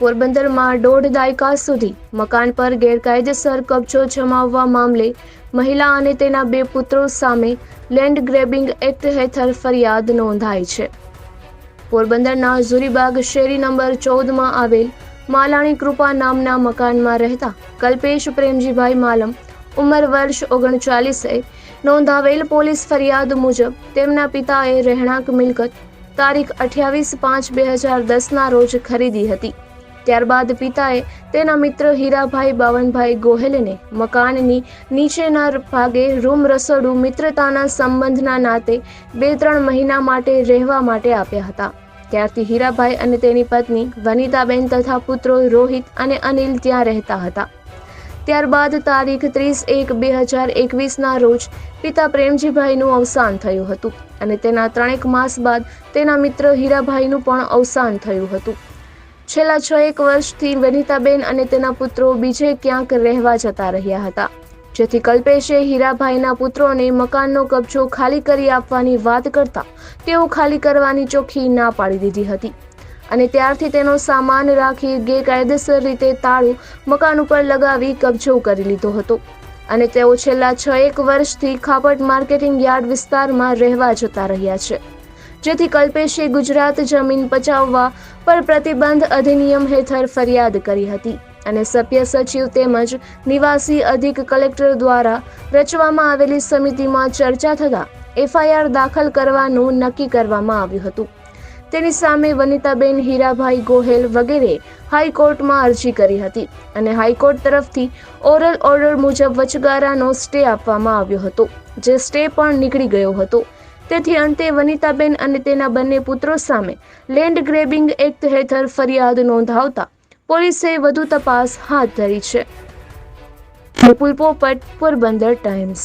પોરબંદરમાં દોઢ દાયકા સુધી મકાન પર ગેરકાયદેસર કબજો જમાવવા મામલે મહિલા અને તેના બે પુત્રો સામે લેન્ડ ગ્રેબિંગ એક્ટ હેઠળ ફરિયાદ નોંધાઈ છે. પોરબંદરના ઝુરીબાગ શેરી નંબર ચૌદમાં આવેલ માલાણી કૃપા નામના મકાનમાં રહેતા કલ્પેશ પ્રેમજીભાઈ માલમ ઉંમર વર્ષ ઓગણચાલીસે નોંધાવેલ પોલીસ ફરિયાદ મુજબ તેમના પિતાએ રહેણાંક મિલકત તારીખ અઠ્યાવીસ પાંચ બે હજાર દસના રોજ ખરીદી હતી. ત્યારબાદ પિતાએ તેના મિત્ર હીરાભાઈ બાવનભાઈ ગોહેલને મકાનની નીચેના ભાગે રૂમ રસોડું મિત્રતાના સંબંધના નાતે બે ત્રણ મહિના માટે રહેવા માટે આપ્યા હતા. ત્યારથી હીરાભાઈ અને તેની પત્ની વનિતાબેન તથા પુત્રો રોહિત અને અનિલ ત્યાં રહેતા હતા. ત્યારબાદ તારીખ ત્રીસ એક બે હજાર એકવીસના રોજ પિતા પ્રેમજીભાઈનું અવસાન થયું હતું અને તેના ત્રણેક માસ બાદ તેના મિત્ર હીરાભાઈનું પણ અવસાન થયું હતું. છેલ્લા છ એક વર્ષથી વનિતાબેન અને તેના પુત્રો બીજે ક્યાંક રહેવા જતા રહ્યા હતા. જેથી કલ્પેશે હીરાભાઈના પુત્રોને મકાનનો કબજો ખાલી કરી આપવાની વાત કરતા તેઓ ખાલી કરવાની ચોખ્ખી ના પાડી દીધી હતી. અને ત્યારથી તેનો સામાન રાખી ગેરકાયદેસર રીતે તાળું મકાન ઉપર લગાવી કબજો કરી લીધો હતો. અને તેઓ છેલ્લા છ એક વર્ષથી ખાપટ માર્કેટિંગ યાર્ડ વિસ્તારમાં રહેવા જતા રહ્યા છે. જેથી કલ્પેશે ગુજરાત જમીન પચાવવા પર પ્રતિબંધ અધિનિયમ હેઠળ ફરિયાદ કરી હતી. અને સભ્ય સચિવ તેમજ નિવાસી અધિક કલેક્ટર દ્વારા રચવામાં આવેલી સમિતિમાં ચર્ચા થતાં એફઆઈઆર દાખલ કરવાનું નક્કી કરવામાં આવ્યું હતું. તેની સામે વનિતાબેન હીરાભાઈ ગોહેલ વગેરે હાઈકોર્ટમાં અરજી કરી હતી અને હાઈકોર્ટ તરફથી ઓરલ ઓર્ડર મુજબ વચગારાનો સ્ટે આપવામાં આવ્યો હતો, જે સ્ટે પણ નીકળી ગયો હતો. તેથી અંતે વનિતાબેન અને તેના બંને પુત્રો સામે લેન્ડ ગ્રેબિંગ એક્ટ હેઠળ ફરિયાદ નોંધાવતા પોલીસે વધુ તપાસ હાથ ધરી છે. પોપટ પોરબંદર ટાઈમ્સ.